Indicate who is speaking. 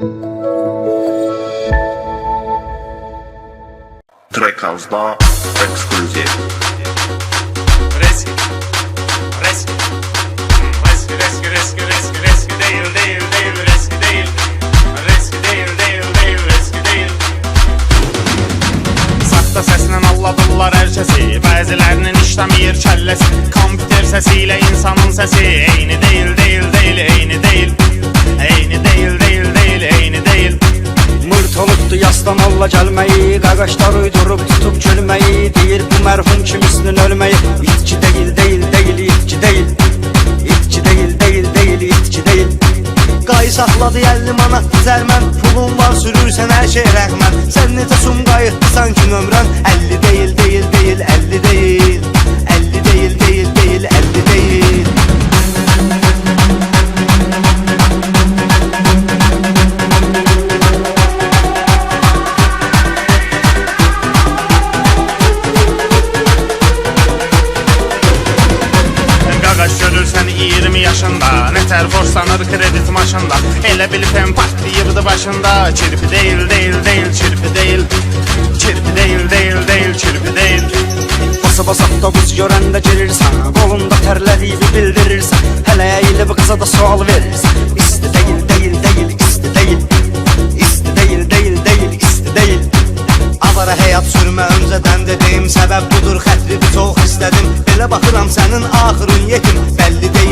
Speaker 1: Track House'da Exclusive.
Speaker 2: Reski. Reski. Reski, reski, reski, reski, reski değil, değil, değil, reski değil. Reski değil, değil, değil, reski değil. Saxta səsindən alladırlar hər kəsi Bəzilərinin işləmir kəlləsi Kompüter səsiylə insanın səsi Eyni
Speaker 3: yastan olla gəlməyi Qaqaşlar uydurub tutub gülməyi Deyir bu mərhum kimisinin ölməyi İtki deyil, deyil, deyil, itki deyil İtki deyil, deyil, deyil, itki deyil Qayı saxladı 50 manat zərmən Pulun var sürürsən hər şey rəğmən Sən necə sum qayıtdısan ki nömrən 50
Speaker 2: Görürsən 20 yaşında Nətər borçlanır kredit maşında Elə bil fen partlayıbdı başında. Çirpi değil, değil, değil, çirpi değil. Çirpi değil, değil, değil, çirpi değil.
Speaker 3: Basa basa otobüs görəndə girirsən Qolunda tərlədiyini bildirirsən Hələ əyilib qıza da sual verirsən İsti deyil, deyil, deyil, isti deyil İsti deyil, deyil, deyil, isti deyil Avara həyat sürmə öncədən dediyim Səbəb budur istədim Belə baxıram sənin axırın yetim. Bəlli deyil,